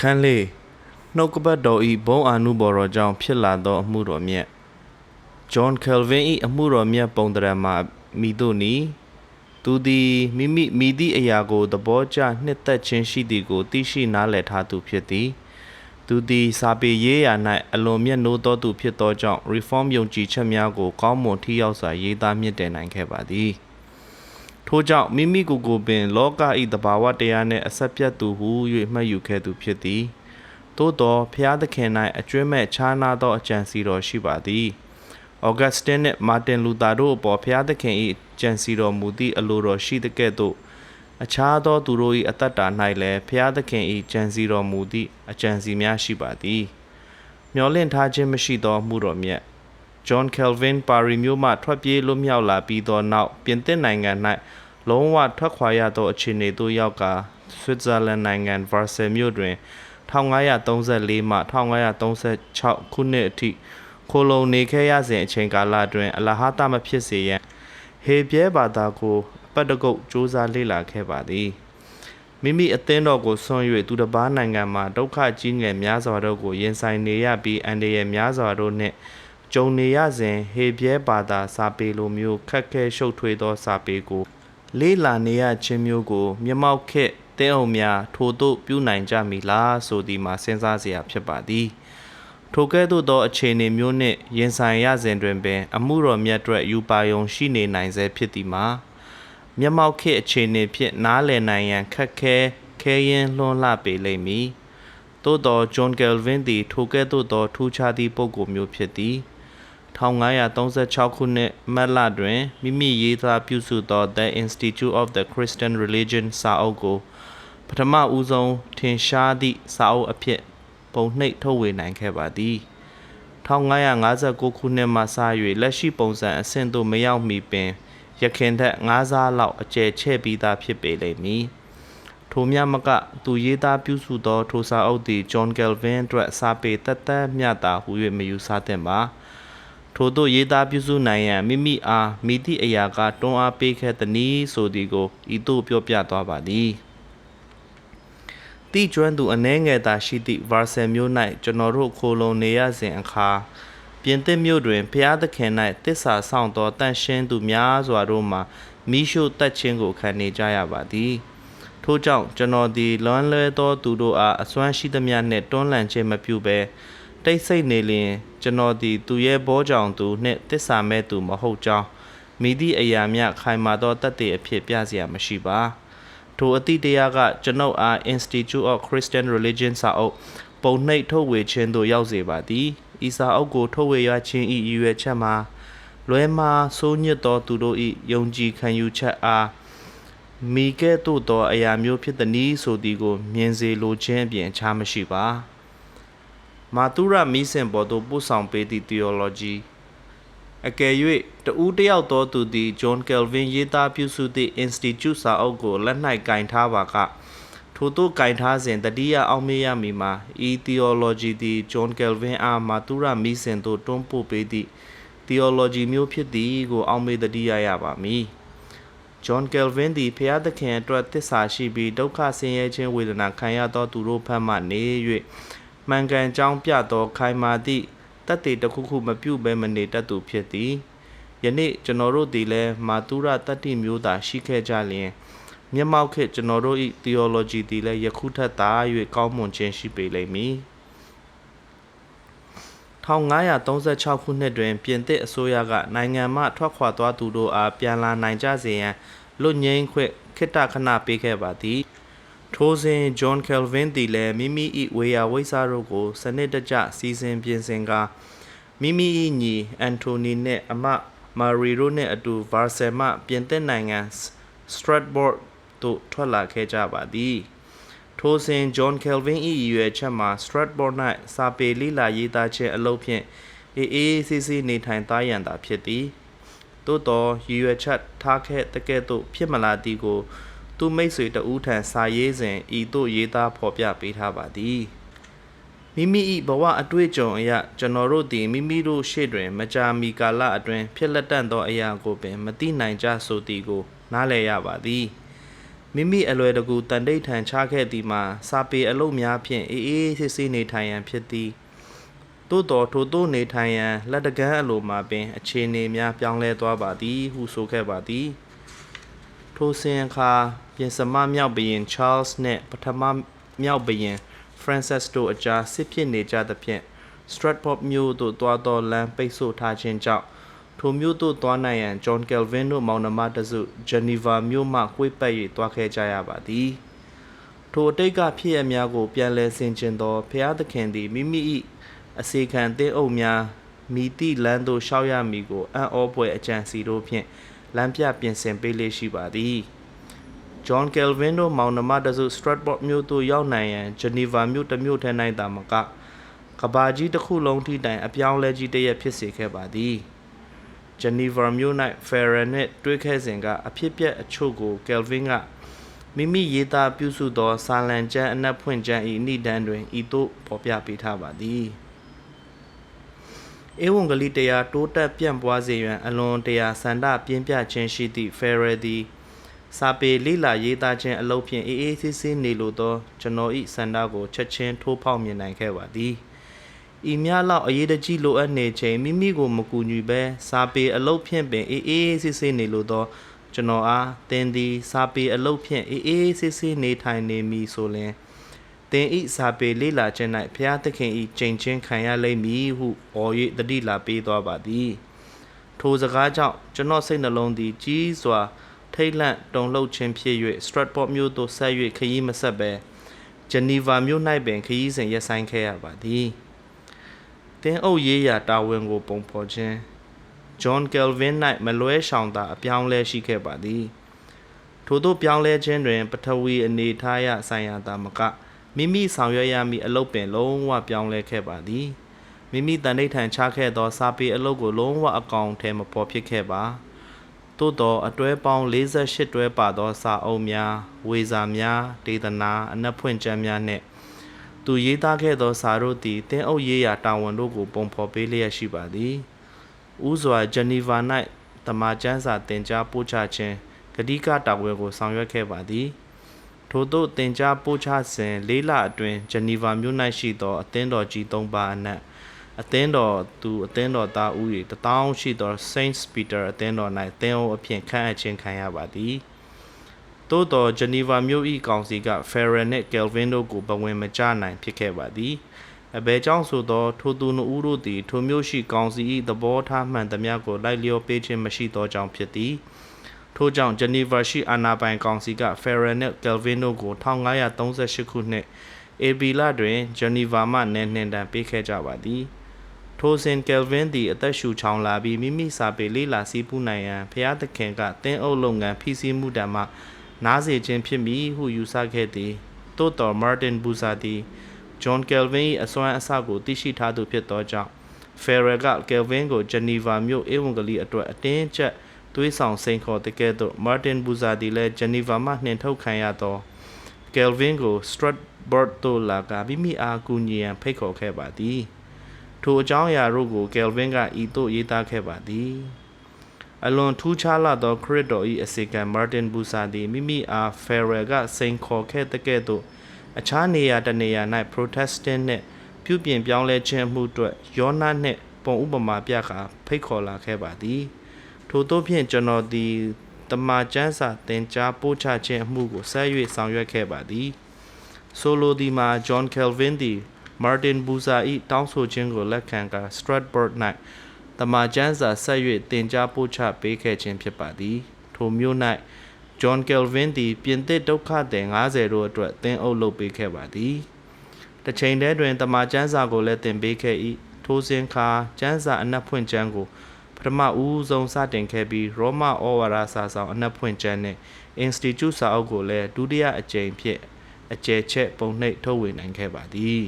ခန်းလေးနှုတ်ကပတ်တော်ဤဘုံအာနုဘော်တော်ကြောင့်ဖြစ်လာသောအမှုတော်မြတ်ဂျွန်ကယ်ဗင်ဤအမှုတော်မြတ်ပုံတရံမှာမိတို့နီသူသည်မိမိမိသည့်အရာကိုသဘောကျနှစ်သက်ခြင်းရှိသည်ကိုသိရှိနားလည်ထားသူဖြစ်သည်သူသည်စာပေရေးရာ၌အလွန်မြတ်နိုးသောသူဖြစ်သောကြောင့် reform ယုံကြည်ချက်များကိုကောင်းမွန်ထိရောက်စွာရေးသားမြင့်တင်နိုင်ခဲ့ပါသည် ထို့ကြောင့်မိမိကိုယ်ကိုပင် လောကဤတဘာဝတရားနှင့်အဆက်ပြတ်သူဟု၍မှတ်ယူခဲ့သူဖြစ်သည်သို့သောဖျားသခင်၌အကျွမ်းမဲ့ခြားနာသောအကြံစီတော်ရှိပါသည်ဩဂတ်စတင်နှင့်မာတင်လူသာတို့အပေါ်ဖျားသခင်၏ကြံစီတော်မူသည့်အလိုတော်ရှိသကဲ့သို့အခြားသောသူတို့၏အသက်တာ၌လည်းဖျားသခင်၏ကြံစီတော်မူသည့်အကြံစီများရှိပါသည်မျော်လင့်ထားခြင်းမရှိသောမှုတော်မြတ်ဂျွန်ကယ်ဗင်ပါရီမျိုးမှထွက်ပြေးလွတ်မြောက်လာပြီးသောနောက်ပြင်သစ်နိုင်ငံ၌ လုံးဝထွက်ခွာရသောအခြေအနေသို့ရောက်ကာဆွစ်ဇာလန်နိုင်ငံဗာဆယ်မြို့တွင်1534မှ1536ခုနှစ်အထိခိုလုံနေခဲ့ရစဉ်အချိန်ကာလတွင်အလဟာတမဖြစ်စေရန်ဟေပြဲဘာသာကိုအပတ်တကုတ်စူးစမ်းလေ့လာခဲ့ပါသည်မိမိအသင်းတော်ကိုဆွံ့၍သူတစ်ပါးနိုင်ငံမှာဒုက္ခကြီးငယ်များစွာတို့ကိုရင်ဆိုင်နေရပြီးအန္တရာယ်များစွာတို့နှင့်ကြုံနေရစဉ်ဟေပြဲဘာသာစာပေလိုမျိုးခက်ခဲရှုပ်ထွေးသောစာပေကို လေးလာနေရခြင်းမျိုးကိုမျက်မှောက်ခက်တဲအောင်များထိုတို့ပြုနိုင်ကြမည်လားဆိုသည်မှာစဉ်းစားเสียဖြစ်ပါသည်ထိုကဲ့သို့သောအခြေအနေမျိုးနှင့်ရင်ဆိုင်ရစဉ်တွင်ပင်အမှုတော်မြတ်အတွက်ယူပါယုံရှိနေနိုင်စေဖြစ်သည်မှာမျက်မှောက်ခက်အခြေအနေဖြင့်နားလည်နိုင်ရန်ခက်ခဲခဲရင်လွှမ်းလှပေလိမ့်မည်သို့သောဂျွန်ကယ်ဗင်သည်ထိုကဲ့သို့သောထူးခြားသည့်ပုဂ္ဂိုလ်မျိုးဖြစ်သည် 1536ခုနှစ်မတ်လတွင်မိမိရေးသားပြုစုသော The Institute of the Christian Religion စာအုပ်ကို ပထမဦးဆုံးထင်ရှားသည့်စာအုပ်အဖြစ်ပုံနှိပ်ထုတ်ဝေနိုင်ခဲ့ပါသည်1559ခုနှစ်မှစ၍လက်ရှိပုံစံအဆင့်သို့မရောက်မီပင်ရခင်ထက်9စားလောက်အကျယ်ချဲ့ပြီးသားဖြစ်ပေလိမ့်မည်ထိုမြမကသူရေးသားပြုစုသော ထိုစာအုပ်သည်ဂျွန်ကယ်ဗင်အတွက်စာပေတက်တက်မြတ်တာဟု၍မယူဆသင့်ပါ ထို့သောရေးသားပြုစုနိုင်ရန်မိမိအားမိသည့်အရာကတွန်းအားပေးခဲ့သည်နည်းဆိုသည်ကိုဤသို့ပြောပြသွားပါသည်တိကျွမ်းသူအနှဲငယ်သာရှိသည့်ဗာဆယ်မျိုး၌ကျွန်တော်တို့ခိုလုံနေရစဉ်အခါပြင်သစ်မြို့တွင်ဖျားသခင်၌တစ္ဆာဆောင်သောတန့်ရှင်းသူများစွာတို့မှမိရှုတက်ခြင်းကိုခံနေကြရပါသည်ထို့ကြောင့်ကျွန်တော်သည်လွမ်းလွဲသောသူတို့အားအစွမ်းရှိသမျှနှင့်တွန်းလှန်ခြင်းမပြုဘဲ တိတ်ဆိတ်နေလျင်ကျွန်တော်သည်သူရဲ့ဘောကြောင့်သူနှင့်တစ္ဆာမဲ့သူမဟုတ်ကြောင်းမိသည့်အရာမျှခိုင်မာသောတတ်သိအဖြစ်ပြเสียမရှိပါထိုအသည့်တရားကကျွန်ုပ်အား Institute of Christian Religion စာအုပ်ပုံနှိပ်ထုတ်ဝေခြင်းသို့ရောက်စေပါသည်ဤစာအုပ်ကိုထုတ်ဝေရခြင်း၏ရည်ရွယ်ချက်မှာလွဲမှားဆိုးညစ်သောသူတို့၏ယုံကြည်ခံယူချက်အားမိကဲ့သို့သောအရာမျိုးဖြစ်သည်နည်းဆိုသည်ကိုမြင်စေလိုခြင်းအပြင်အခြားမရှိပါ မာတုရမီးစင်ပေါ်သို့ပို့ဆောင်ပေးသည့် theology အကယ်၍တဦးတယောက်သောသူသည်ဂျွန်ကယ်ဗင်ရေးသားပြုစုသည့် Institute စာအုပ်ကိုလက်၌ကင်ထားပါကထို့သို့ကင်ထားစဉ်တတိယအောင်မေးရမည်မှာဤ theology သည်ဂျွန်ကယ်ဗင်အားမာတုရမီးစင်သို့တွန်းပို့ပေးသည့် theology မျိုးဖြစ်သည်ကိုအောင်မေးတတိယရပါမည်ဂျွန်ကယ်ဗင်သည်ဖျားသခင်အတွက်တစ္ဆာရှိပြီးဒုက္ခဆင်းရဲခြင်းဝေဒနာခံရသောသူတို့ဘက်မှနေ၍ မှန်ကန်ကြောင်းပြသောခိုင်မာသည့်တတ်တည်တစ်ခုခုမပြုတ်ဘဲမနေတတ်သူဖြစ်သည်ယနေ့ကျွန်တော်တို့သည်လည်းမာတုရတတ္တိမျိုးသာရှိခဲ့ကြလျင်မျက်မှောက်ခေတ်ကျွန်တော်တို့၏ theology သည်လည်းယခုထက်သာ၍ကောင်းမွန်ခြင်းရှိပေလိမ့်မည်1536ခုနှစ်တွင် ပြင်သစ်အစိုးရကနိုင်ငံမှထွက်ခွာသွားသူတို့အားပြန်လာနိုင်ကြစေရန်လွတ်ငင်းခွင့်ခိတ္တခဏပေးခဲ့ပါသည် ထိုစဉ်ဂျွန်ကယ်ဗင်သည်လည်းမိမိ၏ဝေယဝိဆာတို့ကို စနစ်တကျစီစဉ်ပြင်ဆင်ကာမိမိ၏ညီအန်တိုနီနှင့်အမမာရီတို့နှင့်အတူဗာဆယ်မှပြင်သစ်နိုင်ငံစထရတ်ဘော့သို့ထွက်လာခဲ့ကြပါသည်ထိုစဉ်ဂျွန်ကယ်ဗင်၏ရည်ရွယ်ချက်မှာစထရတ်ဘော့၌စာပေလိလာရေးသားခြင်းအလုပ်ဖြင့်အေးအေးဆေးဆေးနေထိုင်သားရန်သာဖြစ်သည်သို့သောရည်ရွယ်ချက်ထားခဲ့တဲ့ကဲ့သို့ဖြစ်မလာသည်ကို သူမိတ်ဆွေတဦးထံစာရေးစဉ်ဤသို့ရေးသားဖော်ပြပေးထားပါသည်မိမိ၏ဘဝအတွေ့အကြုံအရကျွန်တော်တို့သည်မိမိတို့ရှေ့တွင် မကြာမီကာလအတွင်းဖြစ်လက်တန့်သောအရာကိုပင်မသိနိုင်ကြဆိုသည်ကို နားလည်ရပါသည်မိမိမိအလွယ်တကူတန်တိတ်ထန်ချခဲ့သည်မှာစာပေအလုံးများဖြင့်အေးအေးဆေးဆေးနေထိုင်ရန်ဖြစ်သည်သို့တော်ထိုသို့နေထိုင်ရန်လက်တကမ်းအလိုမှာပင်အခြေအနေများပြောင်းလဲသွားပါသည်ဟုဆိုခဲ့ပါသည် ထိုစဉ်အခါပြင်စမမြောက်ဘရင် Charles နှင့်ပထမမြောက်ဘရင် Francis တို့အကြားစစ်ဖြစ်နေကြသဖြင့် Stratford မြို့သို့တွားသောလမ်းပိတ်ဆို့ထားခြင်းကြောင့်ထိုမြို့သို့တွားနိုင်ရန် John Kelvin တို့မောင်နှမတစု Geneva မြို့မှကွေ့ပတ်၍တွားခဲ့ကြရပါသည်ထိုအတိတ်ကဖြစ်ရများကို ပြန်လည်ဆင်ခြင်သောဖျားသခင်သည်မိမိ၏အစေခံတင်းအုပ်များမိတိလမ်းသို့ရှောက်ရမည်ကိုအံ့ဩဖွယ်အကြံစီတို့ဖြင့် လမ်းပြပြင်ဆင်ပေးလေးရှိပါသည် John Kelvin တို့မောင်နှမတစု Stratford မြို့သို့ရောက်နိုင်ရန် Geneva မြို့တစ်မြို့ထဲ၌သာမကကဘာကြီးတစ်ခုလုံးထိတိုင်အပြောင်းလဲကြီးတစ်ရက်ဖြစ်စေခဲ့ပါသည် Geneva မြို့၌ Ferrer နှင့်တွေ့ခဲ့စဉ်ကအဖြစ်ပြက်အချို့ကို Kelvin ကမိမိရေးသားပြုစုသောစာလံကျမ်းအနက်ဖွင့်ကျမ်း၏အနိဒန်းတွင်ဤသို့ဖော်ပြပေးထားပါသည် ဧဝံဂေလိတရားတိုးတက်ပြန့်ပွားစေရန်အလွန်တရာဆန္ဒပြင်းပြခြင်းရှိသည့် Ferrer သည်စာပေလိလာရေးသားခြင်းအလုပ်ဖြင့်အေးအေးဆေးဆေးနေလိုသော ကျွန်တော်၏စန္ဒကိုချက်ချင်းထိုးဖောက်မြင်နိုင်ခဲ့ပါသည်ဤများလောက်အရေးတကြီးလိုအပ်နေချိန်မိမိကိုမကူညီပဲစာပေအလုပ်ဖြင့်ပင်အေးအေးဆေးဆေးနေလိုသော ကျွန်တော်အားသင်သည်စာပေအလုပ်ဖြင့်အေးအေးဆေးဆေးနေထိုင်နေမည်ဆိုလျှင် သင်ဤစာပေလေးလာခြင်း၌ဘုရားသခင်ဤကြိမ်ချင်းခံရလိမ့်မည်ဟုအော်၍တတိလာပေးသွားပါသည်ထိုစကားကြောင့်ကျွန်တော်စိတ်နှလုံးသည်ကြီးစွာ ထိတ်လန့်တုန်လှုပ်ခြင်းဖြစ်၍ Stratford မြို့သို့ဆက်၍ခရီးမဆက်ဘဲ Geneva မြို့၌ပင်ခရီးစဉ်ရပ်ဆိုင်းခဲ့ရပါသည်တင်းအုပ်ရေးရာတာဝန်ကိုပုံဖော်ခြင်း John Kelvin ၌မလွဲရှောင်သာအပြောင်းလဲရှိခဲ့ပါသည်ထို့သောပြောင်းလဲခြင်းတွင် ပထဝီအနေထားရဆိုင်ရာသာမက မိမိဆောင်ရွက်ရမည့်အလုပ်ပင်လုံးဝပြောင်းလဲခဲ့ပါသည်မိမိတန်ဋိဌာန်ချခဲ့သောစာပေအလုပ်ကိုလုံးဝအကောင်အထည်မပေါ်ဖြစ်ခဲ့ပါသို့သောအတွဲပေါင်း48တွဲပါသောစာအုပ်များဝေစာများဒေသနာအနက်ဖွင့်ကျမ်းများနှင့်သူရေးသားခဲ့သောစာတို့သည်တင်းအုပ်ရေးရာတာဝန်တို့ကိုပုံဖော်ပေးလျက်ရှိပါသည်ဥစွာဂျနီဗာ၌တမန်ကျမ်းစာတင်ကြားပို့ချခြင်းဂတိကတာဝန်ကိုဆောင်ရွက်ခဲ့ပါသည် ထို့သို့တင်ကြားပို့ချစဉ်လေးလအတွင်းဂျနီဗာမြို့၌ရှိသော အသင်းတော်ကြီး၃ပါးအနက်အသင်းတော်သူအသင်းတော်သားဦးရေတထောင်ရှိသော Saint Peter အသင်းတော်၌သင်းအုပ်အဖြစ်ခန့်အပ်ခြင်းခံရပါသည်သို့တော်ဂျနီဗာမြို့၏ကောင်စီက Ferrer နှင့် Kelvin တို့ကိုပဝင်မကြနိုင်ဖြစ်ခဲ့ပါသည်အဘဲကြောင့်ဆိုသော ထိုသူနှစ်ဦးတို့သည် ထိုမျိုးရှိကောင်စီ၏သဘောထားမှန်သမျှကိုလိုက်လျောပေးခြင်းမရှိသောကြောင့်ဖြစ်သည် ထို့ကြောင့်ဂျနီဗာရှိအာနာပိုင်ကောင်စီက Ferrer နှင့် Kelvin တို့ကို1538ခုနှစ်ဧပြီလတွင်ဂျနီဗာမှနယ်နှင်တံပေးခဲ့ကြပါသည်ထိုစဉ်ကယ်ဗင်သည် အသက်ရှူချောင်လာပြီးမိမိစာပေလေးလာစီးပူးနိုင်ရန်ဖျားသခင်ကတင်းအုပ်လုပ်ငန်းဖိစီးမှုတံမှနားစေခြင်းဖြစ်မည်ဟုယူဆခဲ့သည်သို့တော်မာတင်ဘူဇာသည်ဂျွန်ကယ်ဗင်၏အစွမ်းအစကိုသိရှိထားသူဖြစ်သောကြောင့်ဖယ်ရယ်ကကယ်ဗင်ကိုဂျနီဗာမြို့ဧဝံဂေလိအတွက်အတင်းကျပ် သွေးဆောင်စိန်ခေါ်တဲ့ကဲ့သို့မာတင်ဘူဇာသည်လည်းဂျနီဗာမှနှင်ထုတ်ခံရသောကယ်ဗင်ကိုစထရတ်ဘော့တိုလာကမိမိအားကူညီရန်ဖိတ်ခေါ်ခဲ့ပါသည်ထိုအကြောင်းအရာတို့ကိုကယ်ဗင်ကဤသို့ရေးသားခဲ့ပါသည်အလွန်ထူးခြားလာသောခရစ်တော်၏အစီကံမာတင်ဘူဆာသည်မိမိအားဖယ်ရယ်ကစိန်ခေါ်ခဲ့တဲ့ကဲ့သို့အခြားနေရာတနေရာ၌ Protestant နှင့်ပြုပြင်ပြောင်းလဲခြင်းမှုအတွက်ယောနာနှင့်ပုံဥပမာပြကဖိတ်ခေါ်လာခဲ့ပါသည် ထို့သောဖြင့်ကျွန်တော်သည်တမန်ကျမ်းစာသင်ကြားပို့ချခြင်းအမှုကိုဆက်၍ဆောင်ရွက်ခဲ့ပါသည်ဆိုလိုဒီမှာ John Calvin သည်မာတင်ဘူဇာ၏တောင်းဆိုခြင်းကိုလက်ခံကာ Stratford ၌တမန်ကျမ်းစာဆက်၍တင် जा ပို့ချပေးခဲ့ခြင်းဖြစ်ပါသည်ထိုမျိုး၌ဂျွန်ကယ်ဗင်သည်ပြင်သစ်ဒုက္ခသည်90တို့အတွက်သင်အုပ်လုပ်ပေးခဲ့ပါသည်တစ်ချိန်တည်းတွင်တမန်ကျမ်းစာကိုလည်းသင်ပေးခဲ့၏ထိုစဉ်ခါကျမ်းစာအနက်ဖွင့်ကျမ်းကို ပထမဦးဆုံးစတင်ခဲ့ပြီးရောမဩဝါဒစာဆောင်အနက်ဖွင့်ကျမ်းနှင့် Institute စာအုပ်ကိုလည်းဒုတိယအကြိမ်ဖြစ်အကျယ်ချက်ပုံနှိပ်ထုတ်ဝေနိုင်ခဲ့ပါသည်